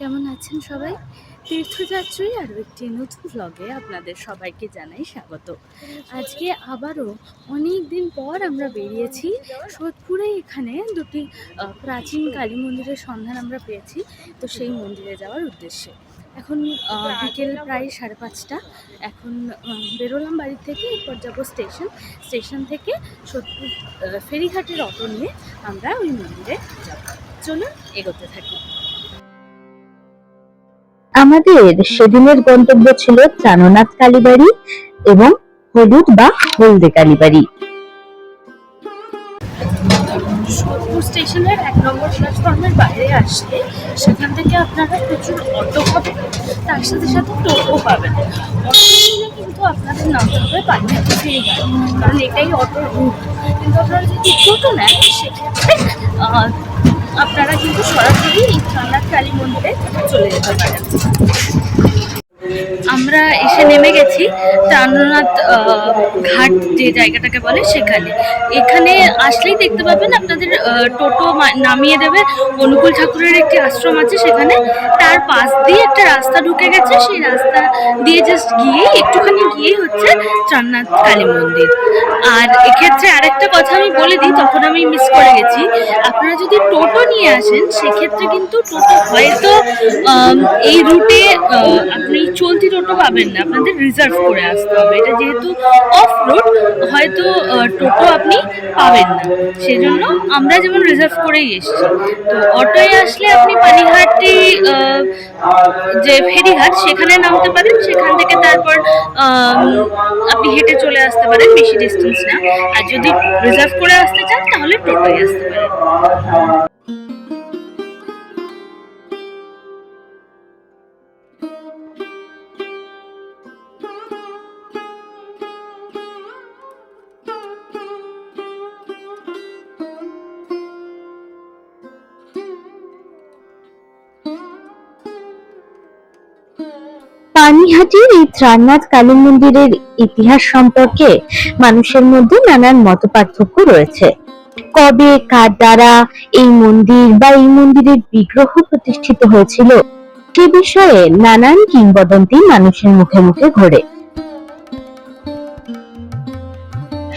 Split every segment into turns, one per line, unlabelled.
কেমন আছেন সবাই? তীর্থযাত্রী আরও একটি নতুন ব্লগে আপনাদের সবাইকে জানাই স্বাগত। আজকে আবারও অনেক দিন পর আমরা বেরিয়েছি। সোদপুরে এখানে দুটি প্রাচীন কালী মন্দিরের সন্ধান আমরা পেয়েছি। তো সেই মন্দিরে যাওয়ার উদ্দেশ্যে। এখন বিকেল প্রায় সাড়ে পাঁচটা। এখন বেরোলাম বাড়ি থেকে, এরপর যাব স্টেশন। স্টেশন থেকে সোদপুর ফেরিঘাটের অটো নিয়ে আমরা ওই মন্দিরে যাব। চলুন এগোতে থাকি।
আমাদের সেদিনের গন্তব্য ছিল চাননাথ কালীবাড়ি এবং হলুদ বা হলদে কালীবাড়ি।
স্টেশনের এক নম্বর প্ল্যাটফর্মের বাইরে আসলে সেখান থেকে আপনারা প্রচুর অটো পাবেন, তার সাথে সাথে টোটো পাবেন। অটো কিন্তু আপনাদের নামতে হবে কারণ এটাই অটোর রুট কিন্তু আপনারা যদি টোটো নেন, সেক্ষেত্রে আপনারা কিন্তু সরাসরি এই কালী মন্দিরে চলে যেতে পারেন। আমরা এসে নেমে গেছি প্রাণনাথ ঘাট যে জায়গাটাকে বলে সেখানে। এখানে আসলেই দেখতে পাবেন আপনাদের টোটো নামিয়ে দেবে অনুকূল ঠাকুরের একটি আশ্রম আছে সেখানে। তার পাশ দিয়ে একটা রাস্তা ঢুকে গেছে। সেই রাস্তা দিয়ে জাস্ট গিয়েই, একটুখানি গিয়েই হচ্ছে চান্নাথ কালী মন্দির। আর এক্ষেত্রে আরেকটা কথা আমি বলে দিই, তখন আমি মিস করে গেছি। আপনারা যদি টোটো নিয়ে আসেন, সেক্ষেত্রে কিন্তু টোটো হয়তো এই রুটে আপনি চলতি টোটো পাবেন না, আপনাদের রিজার্ভ করে আসতে হবে। এটা যেহেতু অফ রোড হয়তো টোটো আপনি পাবেন না। সেই জন্য আমরা যেমন রিজার্ভ করেই এসেছি। তো অটোয় আসলে আপনি পানিহাটি যে ফেরিঘাট, সেখানে নামতে পারেন। সেখান থেকে তারপর আপনি হেঁটে চলে আসতে পারেন, বেশি ডিস্টেন্স না। আর যদি রিজার্ভ করে আসতে চান, তাহলে টোটোয় আসতে পারেন।
পানিহাটির এই ত্রাণনাথ কালী মন্দিরের ইতিহাস সম্পর্কে মানুষের মধ্যে নানান মত পার্থক্য রয়েছে। কবে, কার দ্বারা এই মন্দির বা এই মন্দিরের বিগ্রহ প্রতিষ্ঠিত হয়েছিল সে বিষয়ে নানান কিংবদন্তি মানুষের মুখে মুখে ঘোরে।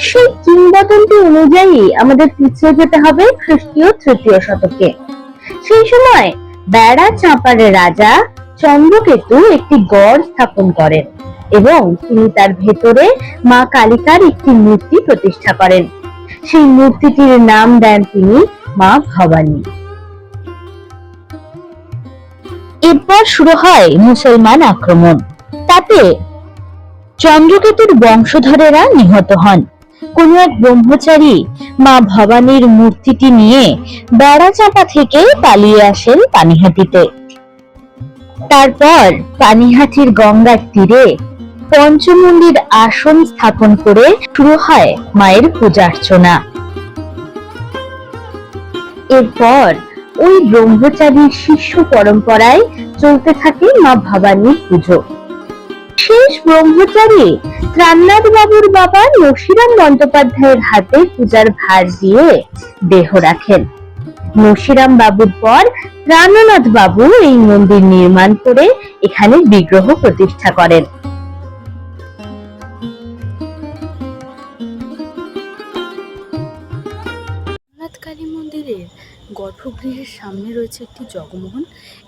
সেই কিংবদন্তি অনুযায়ী আমাদের পিছিয়ে যেতে হবে খ্রিস্টীয় তৃতীয় শতকে। সেই সময় বেড়া চাঁপারের রাজা চন্দ্রকেতু একটি গড় স্থাপন করেন এবং তিনি তার ভেতরে মা কালিকার একটি মূর্তি প্রতিষ্ঠা করেন। সেই মূর্তিটির নাম দেন তিনি মা ভবানী। এরপর শুরু হয় মুসলমান আক্রমণ। তাতে চন্দ্রকেতুর বংশধরেরা নিহত হন। কোন এক ব্রহ্মচারী মা ভবানীর মূর্তিটি নিয়ে বেড়াচাপা থেকে পালিয়ে আসেন পানিহাটিতে। তারপর পানিহাটির গঙ্গার তীরে পঞ্চমন্দির আসন স্থাপন করে শুরু হয় মায়ের পূজা অর্চনা এরপর ওই ব্রহ্মচারীর শিষ্য পরম্পরায় চলতে থাকে মা ভবানীর পুজো। শেষ ব্রহ্মচারী ত্রাণনাথ বাবুর বাবা নসিরাম বন্দ্যোপাধ্যায়ের হাতে পূজার ভার দিয়ে দেহ রাখেন। নসিরাম বাবুর পর প্রাণনাথ বাবু এই মন্দির নির্মাণ করে এখানে বিগ্রহ প্রতিষ্ঠা করেন।
কালী মন্দিরের গর্ভগৃহের সামনে রয়েছে একটি জগমোহন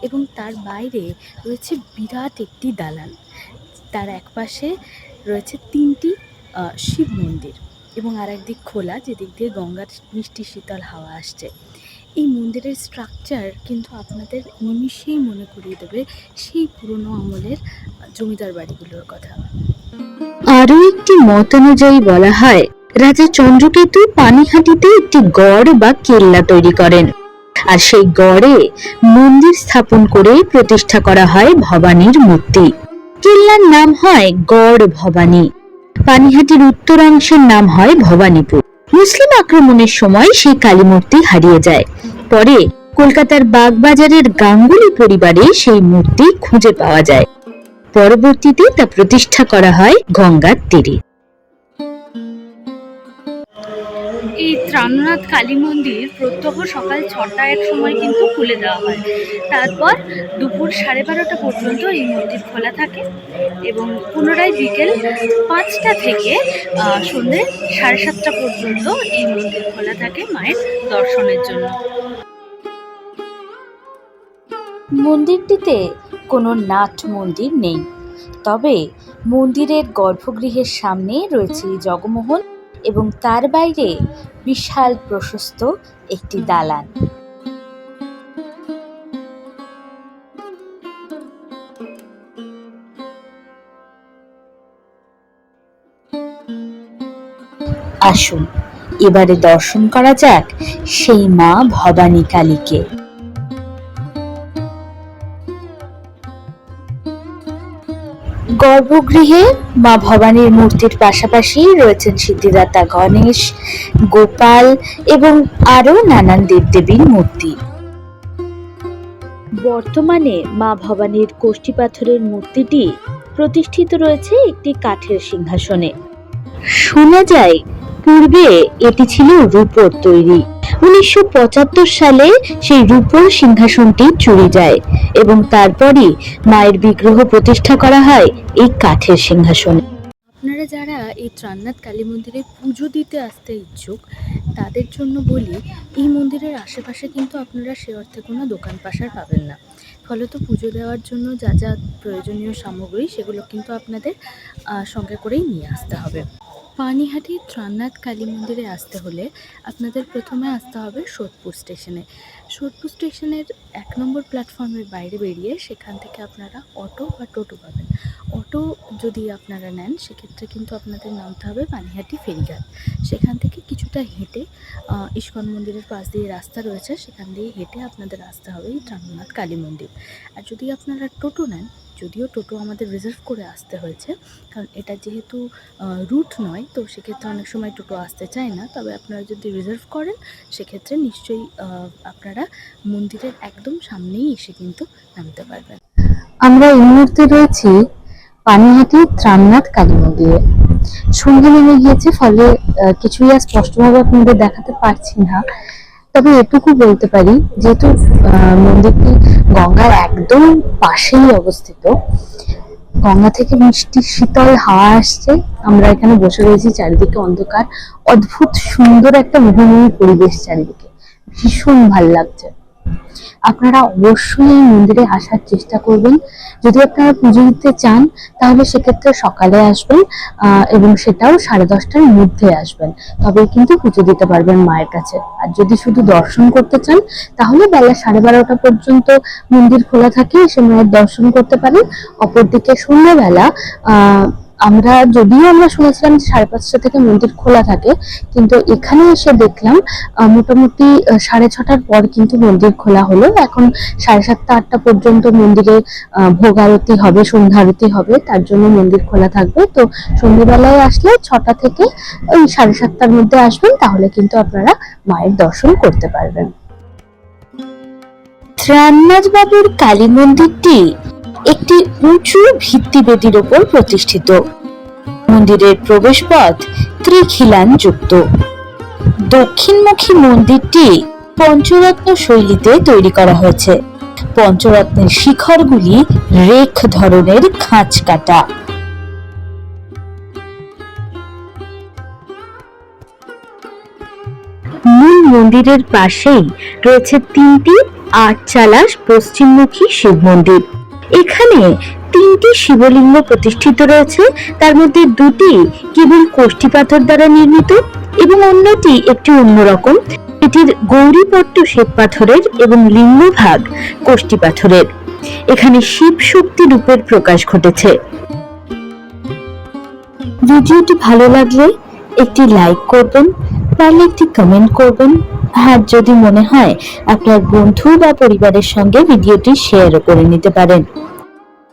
এবং তার বাইরে রয়েছে বিরাট একটি দালান। তার একপাশে রয়েছে তিনটি শিব মন্দির এবং আর একদিক খোলা যেদিক দিয়ে গঙ্গার মিষ্টি শীতল হাওয়া আসছে। এই মন্দিরের স্ট্রাকচার কিন্তু আপনাদের নিমিষেই মনে করিয়ে দেবে সেই পুরনো আমলের জমিদার বাড়িগুলোর কথা।
আরও একটি মত অনুযায়ী বলা হয়, রাজা চন্দ্রকেতু পানিহাটিতে একটি গড় বা কেল্লা তৈরি করেন। আর সেই গড়ে মন্দির স্থাপন করে প্রতিষ্ঠা করা হয় ভবানীর মূর্তি। কেল্লার নাম হয় গড় ভবানী। পানিহাটির উত্তরাংশের নাম হয় ভবানীপুর। মুসলিম আক্রমণের সময় সেই কালী মূর্তি হারিয়ে যায়। পরে কলকাতার বাগবাজারের গাঙ্গুলি পরিবারে সেই মূর্তি খুঁজে পাওয়া যায়। পরবর্তীতে তা প্রতিষ্ঠা করা হয় গঙ্গার তীরে।
এই ত্রাণনাথ কালী মন্দির প্রত্যহ সকাল ছটা এক সময় কিন্তু খুলে দেওয়া হয়। তারপর দুপুর সাড়ে বারোটা পর্যন্ত এই মন্দির খোলা থাকে এবং পুনরায় বিকেল পাঁচটা থেকে আহ, সন্ধে সাড়ে সাতটা পর্যন্ত এই মন্দির খোলা থাকে মায়ের দর্শনের জন্য।
মন্দিরটিতে কোনো নাট মন্দির নেই তবে মন্দিরের গর্ভগৃহের সামনে রয়েছে জগমোহন এবং তার বাইরে বিশাল প্রশস্ত একটি দালান। আসুন, এবারে দর্শন করা যাক সেই মা ভবানী কালীকে গর্ভগৃহে মা ভবানীর মূর্তির পাশাপাশি রয়েছেন সিদ্ধিদাতা গণেশ গোপাল এবং আরও নানান দেবদেবীর মূর্তি। বর্তমানে মা ভবানীর কোষ্ঠী পাথরের মূর্তিটি প্রতিষ্ঠিত রয়েছে একটি কাঠের সিংহাসনে। শোনা যায় পূর্বে এটি ছিল রূপোর তৈরি। উনিশশো পঁচাত্তর সালে সেই রূপোর সিংহাসনটি চুরি যায় এবং তারপরই মায়ের বিগ্রহ প্রতিষ্ঠা করা হয় এই কাঠের সিংহাসনে।
আপনারা যারা এই ত্রাণনাথ কালী মন্দিরে পুজো দিতে আসতে ইচ্ছুক, তাদের জন্য বলি, এই মন্দিরের আশেপাশে কিন্তু আপনারা সে অর্থে কোনো দোকান পাশার পাবেন না। ফলত পুজো দেওয়ার জন্য যা যা প্রয়োজনীয় সামগ্রী, সেগুলো কিন্তু আপনাদের সঙ্গে করেই নিয়ে আসতে হবে। পানিহাটি ত্রাণনাথ কালী মন্দিরে আসতে হলে আপনাদের প্রথমে আসতে হবে সোদপুর স্টেশনে। সোদপুর স্টেশনের এক নম্বর প্ল্যাটফর্মের বাইরে বেরিয়ে সেখান থেকে আপনারা অটো বা টোটো পাবেন। অটো যদি আপনারা নেন, সেক্ষেত্রে কিন্তু আপনাদের নামতে হবে পানিহাটি ফেরিঘাট। সেখান থেকে কিছুটা হেঁটে ইস্কন মন্দিরের পাশ দিয়ে রাস্তা রয়েছে, সেখান দিয়ে হেঁটে আপনাদের আসতে হবে এই ত্রাণনাথ কালী মন্দির। আর যদি আপনারা টোটো নেন যদিও টোটো আমাদের রিজার্ভ করে আসতে হয়েছে, কারণ এটা যেহেতু রুট নয়, তো সেক্ষেত্রে অনেক সময় টোটো আসতে চায় না। তবে আপনারা যদি রিজার্ভ করেন, সেক্ষেত্রে নিশ্চয়ই আপনারা মন্দিরের একদম সামনেই এসে কিন্তু নামতে পারবেন।
আমরা এই মুহূর্তে রয়েছি পানিহাটি ত্রামনাথ কালী মন্দিরে। সন্ধ্যা নেমে গিয়েছে, ফলে কিছুই আর স্পষ্টভাবে আপনাদের দেখাতে পারছি না। তবে এটুকু বলতে পারি, যেহেতু মন্দিরটি গঙ্গার একদম পাশেই অবস্থিত, গঙ্গা থেকে মিষ্টি শীতল হাওয়া আসছে। আমরা এখানে বসে রয়েছি চারিদিকে অন্ধকার। অদ্ভুত সুন্দর একটা মোহময়ী পরিবেশ চারিদিকে। ভীষণ ভালো লাগছে। আপনারা অবশ্যই এই মন্দিরে আসার চেষ্টা করবেন। যদি আপনারা পুজো দিতে চান, তাহলে সেক্ষেত্রে সকালে আসবেন এবং সেটাও সাড়ে দশটার মধ্যে আসবেন। তবে কিন্তু পুজো দিতে পারবেন মায়ের কাছে। আর যদি শুধু দর্শন করতে চান, তাহলে বেলা সাড়ে বারোটা পর্যন্ত মন্দির খোলা থাকে, এসে মায়ের দর্শন করতে পারেন। অপরদিকে সন্ধ্যাবেলা, আহ আমরা যদিও আমরা শুনেছিলাম সাড়ে পাঁচটা থেকে মন্দির খোলা থাকে, কিন্তু এখানে এসে দেখলাম মোটামুটি সাড়ে ছটার পর কিন্তু মন্দির খোলা হলো। এখন সাড়ে সাতটা, আটটা পর্যন্ত মন্দিরে ভোগ আরতি হবে সন্ধ্যা আরতি হবে, তার জন্য মন্দির খোলা থাকবে। তো সন্ধ্যেবেলায় আসলে ছটা থেকে, ওই সাড়ে সাতটার মধ্যে আসবেন, তাহলে কিন্তু আপনারা মায়ের দর্শন করতে পারবেন। ত্রাণনাথ বাবুর কালী মন্দিরটি একটি উঁচু ভিত্তিবেদির ওপর প্রতিষ্ঠিত। মন্দিরের প্রবেশপথ ত্রিখিলান যুক্ত। দক্ষিণমুখী মন্দিরটি পঞ্চরত্ন শৈলীতে তৈরি করা হয়েছে। পঞ্চরত্নের শিখরগুলি রেখ ধরনের খাঁচ কাটা। মূল মন্দিরের পাশেই রয়েছে তিনটি আটচালা পশ্চিমমুখী শিব মন্দির। এখানে তিনটি শিবলিঙ্গ প্রতিষ্ঠিত রয়েছে। তার মধ্যে দুটি কেবল কোষ্ঠী পাথর দ্বারা নির্মিত এবং অন্যটি একটি অন্যরকম এটির গৌরীপট্ট শ্বেত পাথরের এবং লিঙ্গভাগ কোষ্ঠী পাথরের। এখানে শিব শক্তি রূপের প্রকাশ ঘটেছে। ভিডিওটি ভালো লাগলে একটি লাইক করবেন পারলে একটি কমেন্ট করবেন। আর যদি মনে হয় আপনার বন্ধু বা পরিবারের সঙ্গে ভিডিওটি শেয়ারও করে নিতে পারেন।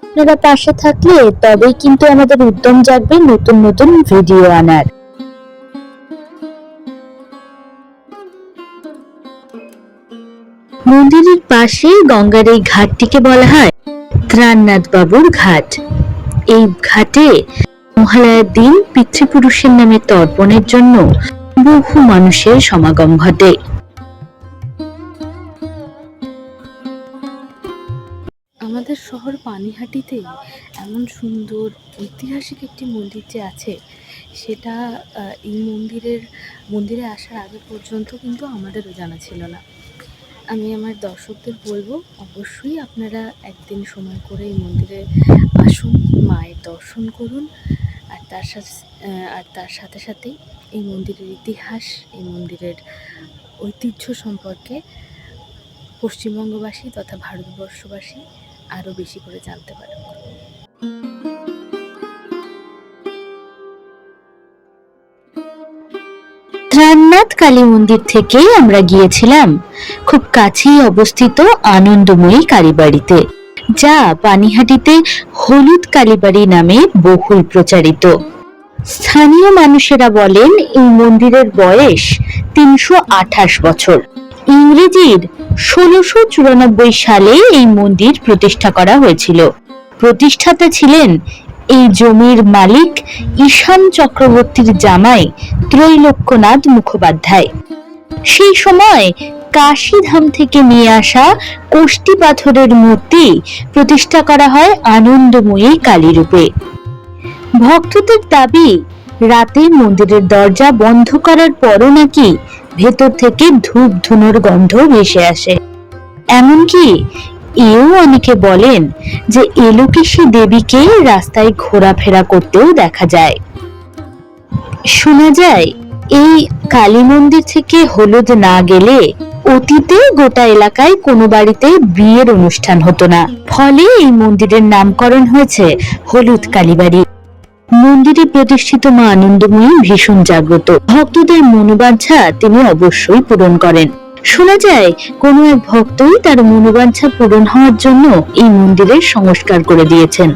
আপনারা পাশে থাকলে তবেই কিন্তু আমাদের উদ্যম জাগবে নতুন নতুন ভিডিও আনার। মন্দিরের পাশে গঙ্গার এই ঘাটটিকে বলা হয় ত্রাণনাথ বাবুর ঘাট। এই ঘাটে মহালয়ার দিন পিতৃপুরুষের নামে তর্পণের জন্য বহু মানুষের সমাগম ঘটে।
আমাদের শহর পানিহাটিতে এমন সুন্দর ঐতিহাসিক একটি মন্দির যে আছে, সেটা এই মন্দিরের, মন্দিরে আসার আগে পর্যন্ত কিন্তু আমাদেরও জানা ছিল না। আমি আমার দর্শকদের বলব, অবশ্যই আপনারা একদিন সময় করে এই মন্দিরে আসুন, মায়ের দর্শন করুন আর তার সাথে আর তার সাথে সাথে এই মন্দিরের ইতিহাস, এই মন্দিরের ঐতিহ্য সম্পর্কে পশ্চিমবঙ্গবাসী তথা ভারতবর্ষবাসী আরও বেশি করে জানতে পারে।
ত্রাণনাথ কালী মন্দির থেকে আমরা গিয়েছিলাম, খুব কাছেই অবস্থিত আনন্দময়ী কালীবাড়িতে। যা পানিহাটিতে হলুদ কালীবাড়ি নামে বহুল প্রচারিত। স্থানীয় মানুষেরা বলেন, এই মন্দিরের বয়স তিনশো আঠাশ বছর। ইংরেজির ষোলোশো চুরানব্বই সালে এই মন্দির প্রতিষ্ঠা করা হয়েছিল। প্রতিষ্ঠাতা ছিলেন এই জমির মালিক ঈশান চক্রবর্তীর জামাই ত্রৈলোক্যনাথ মুখোপাধ্যায়। সেই সময় কাশীধাম থেকে নিয়ে আসা কোষ্টি পাথরের মূর্তি প্রতিষ্ঠা করা হয় আনন্দময়ী কালী রূপে ভক্তদের দাবি, রাতে মন্দিরের দরজা বন্ধ করার পরও নাকি ভেতর থেকে ধূপ ধুনোর গন্ধ ভেসে আসে। এমনকি এও অনেকে বলেন যে এলোকেশী দেবীকে রাস্তায় ঘোরাফেরা করতেও দেখা যায়। শোনা যায় এই কালী মন্দির থেকে হলুদ না গেলে অতীতে গোটা এলাকায় কোনো বাড়িতে বিয়ের অনুষ্ঠান হতো না। ফলে এই মন্দিরের নামকরণ হয়েছে হলুদ কালীবাড়ি। মন্দিরে প্রতিষ্ঠিত মা আনন্দময়ী ভীষণ জাগ্রত। ভক্তদের মনোবাঞ্ছা তিনি অবশ্যই পূরণ করেন। শোনা যায়, কোনো এক ভক্তই তার মনোবাঞ্ছা পূরণ হওয়ার জন্য এই মন্দিরের সংস্কার করে দিয়েছেন।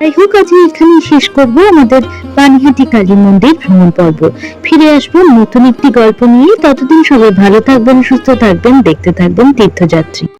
যাই হোক আজ এখানে শেষ করব আমাদের পানিহাটি কালী মন্দির ভ্রমণ পর্ব। ফিরে আসব নতুন একটি গল্প নিয়ে। ততদিন সবাই ভালো থাকবেন, সুস্থ থাকবেন, দেখতে থাকবেন তীর্থযাত্রী।